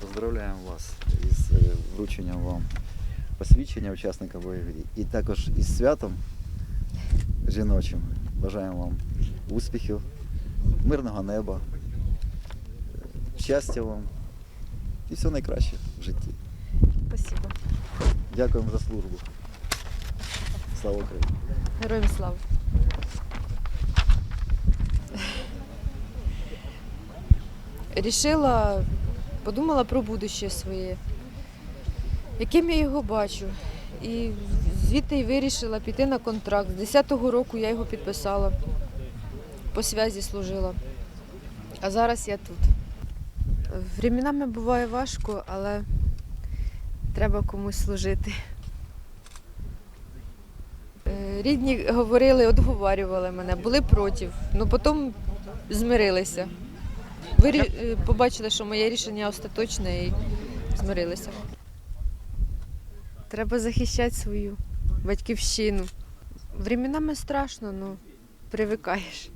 Поздравляємо вас із е, врученням вам посвідчення учасника бойових дій. І також із святом жіночим. Бажаємо вам успіхів, мирного неба, щастя вам і все найкраще в житті. Спасибо. Дякуємо за службу. Слава Україні! Героям слава. Рішила, подумала про будуще своє, яким я його бачу. І звідти й вирішила піти на контракт. З 10-го року я його підписала, по зв'язі служила. А зараз я тут. Временами буває важко, але треба комусь служити. Е, Рідні говорили, отговорювали мене, були проти, ну потім змирилися. Вирі... е, Побачили, що моє рішення остаточне і змирилися. Треба захищати свою батьківщину. Временами страшно, але привикаєш.